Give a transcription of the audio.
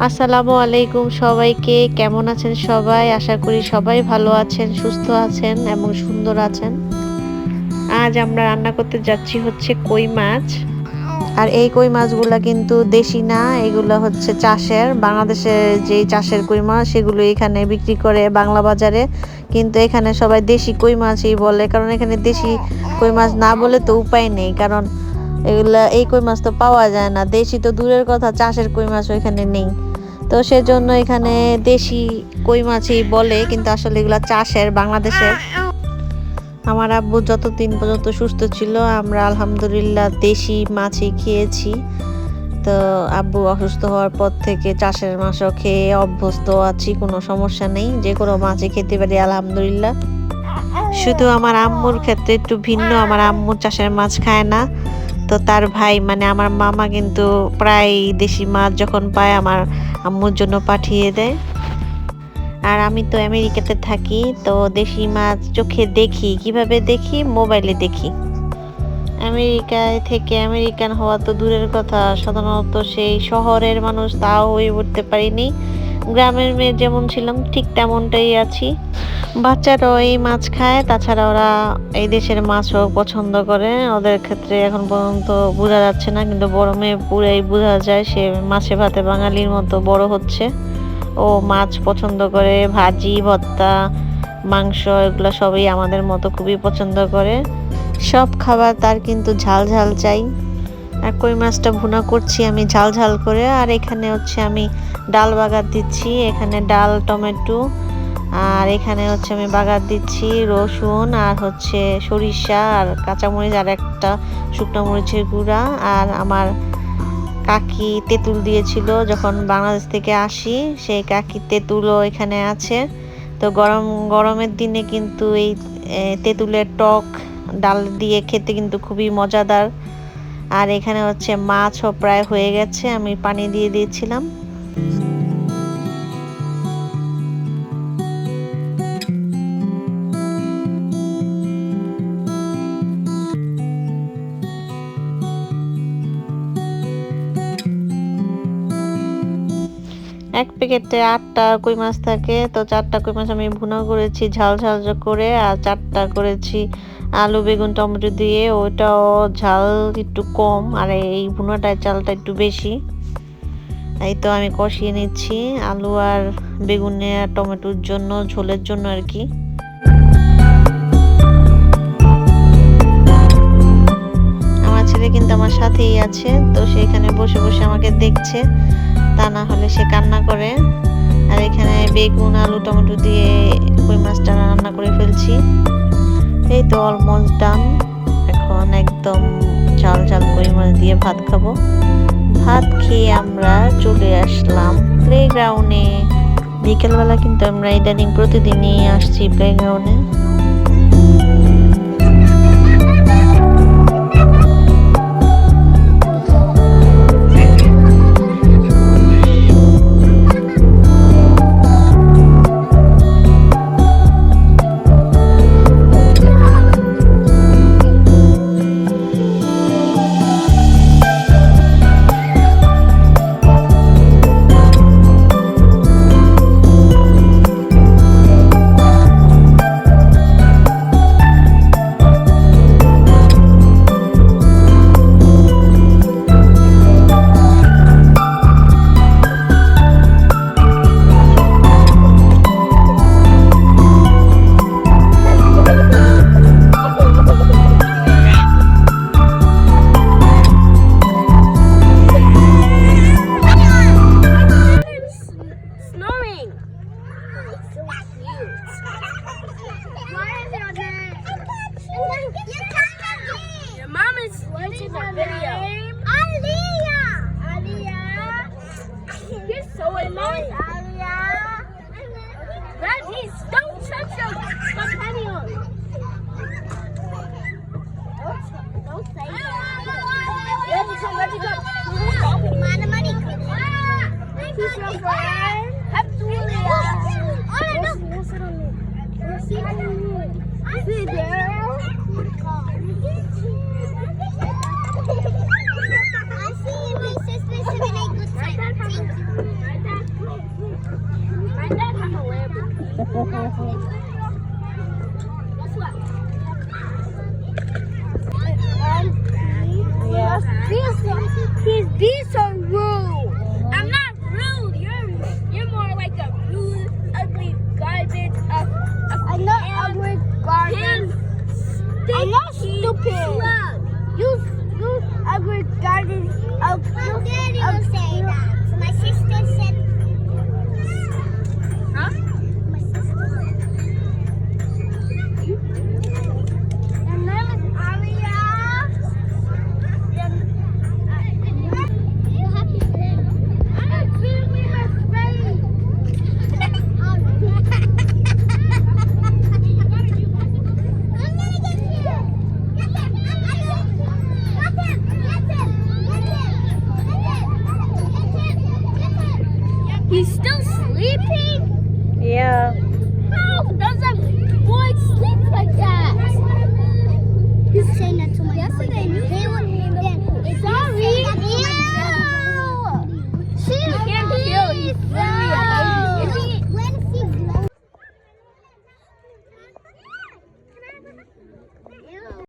আসসালামু আলাইকুম সবাইকে। কেমন আছেন সবাই? আশা করি সবাই ভালো আছেন, সুস্থ আছেন এবং সুন্দর আছেন। আজ আমরা রান্না করতে যাচ্ছি হচ্ছে কই মাছ। আর এই কই মাছগুলো কিন্তু দেশি না, এগুলো হচ্ছে চাষের। বাংলাদেশের যেই চাষের কই মাছ, সেগুলো এখানে বিক্রি করে বাংলা বাজারে। কিন্তু এখানে সবাই দেশি কই মাছই বলে, কারণ এখানে দেশি কই মাছ না বলে তো উপায় নেই। কারণ এগুলা এই কই মাছ তো পাওয়া যায় না। দেশি তো দূরের কথা, চাষের কই মাছ ওইখানে নেই। তো সেজন্য এখানে দেশি কই মাছই বলে, কিন্তু আসলে এগুলা চাষের, বাংলাদেশের। আমার আব্বু যতদিন পর্যন্ত সুস্থ ছিল, আমরা আলহামদুলিল্লাহ দেশি মাছই খেয়েছি। তো আব্বু অসুস্থ হওয়ার পর থেকে চাষের মাছও খেয়ে অভ্যস্ত আছি, কোনো সমস্যা নেই। যে কোনো মাছই খেতে পারি, আলহামদুলিল্লাহ। শুধু আমার আম্মুর ক্ষেত্রে একটু ভিন্ন, আমার আম্মু চাষের মাছ খায় না। তো তার ভাই মানে আমার মামা কিন্তু প্রায় দেশি মাছ যখন পায় আমার আম্মুর জন্য পাঠিয়ে দেয়। আর আমি তো আমেরিকাতে থাকি, তো দেশি মাছ চোখে দেখি, কীভাবে দেখি? মোবাইলে দেখি। আমেরিকায় থেকে আমেরিকান হওয়া তো দূরের কথা, সাধারণত সেই শহরের মানুষ তাও হয়ে উঠতে পারিনি। গ্রামের মেয়ে যেমন ছিলাম, ঠিক তেমনটাই আছি। বাচ্চারাও এই মাছ খায়, তাছাড়া ওরা এই দেশের মাছও পছন্দ করে। ওদের ক্ষেত্রে এখন পর্যন্ত বোঝা যাচ্ছে না, কিন্তু বড় মেয়ে পুরাই বোঝা যায়, সে মাছে ভাতে বাঙালির মতো বড় হচ্ছে। ও মাছ পছন্দ করে, ভাজি ভর্তা মাংস, এগুলো সবই আমাদের মতো খুবই পছন্দ করে। সব খাবার তার কিন্তু ঝাল ঝাল চাই। আর কই মাছটা ভুনা করছি আমি ঝাল ঝাল করে। আর এখানে হচ্ছে আমি ডাল বাগার দিচ্ছি, এখানে ডাল, টমেটো, আর এখানে হচ্ছে আমি বাগার দিচ্ছি রসুন আর হচ্ছে সরিষা আর কাঁচামরিচ আর একটা শুকনো মরিচের গুঁড়া। আর আমার কাকি তেঁতুল দিয়েছিল যখন বাংলাদেশ থেকে আসি, সেই কাকি তেঁতুলও এখানে আছে। তো গরম, গরমের দিনে কিন্তু এই তেঁতুলের টক ডাল দিয়ে খেতে কিন্তু খুবই মজাদার। আর এখানে হচ্ছে মাছও প্রায় হয়ে গেছে, আমি পানি দিয়ে দিয়েছিলাম। এক প্যাকেটে আটটা কই মাছ থাকে, তো চারটা কই মাছ আমি ভুনা করেছি ঝাল ঝাল করে, আর চারটা করেছি আলু, বেগুন, টমেটো দিয়ে ওইটাও ঝাল একটু কম, আর এই ভুনাটায় চালটা একটু বেশি। এই তো আমি কষিয়ে নিচ্ছি আলু আর বেগুনে আর টমেটোর জন্য, ঝোলের জন্য আর কি। আমার ছেলে কিন্তু আমার সাথেই আছে, তো সেখানে বসে বসে আমাকে দেখছে, তা না হলে সে কান্না করে। আর এখানে বেগুন, আলু, টমেটো দিয়ে কই মাছটা রান্না করে ফেলছি। এই তো অলমোস্ট ডান এখন একদম চাল চাল কই মাছ দিয়ে ভাত খাব। ভাত খেয়ে আমরা চলে আসলাম প্লেগ্রাউন্ডে বিকেলবেলা কিন্তু আমরা ইদানিং প্রতিদিনই আসছি প্লে প্লেগ্রাউন্ডে Please so rude. I'm not rude. You're you're more like a rude, ugly garbage. A, a I know ugly garbage. I know stupid. You you ugly garbage. He's still sleeping? Yeah. How does a boy sleep like that? He's saying that to my Yesterday,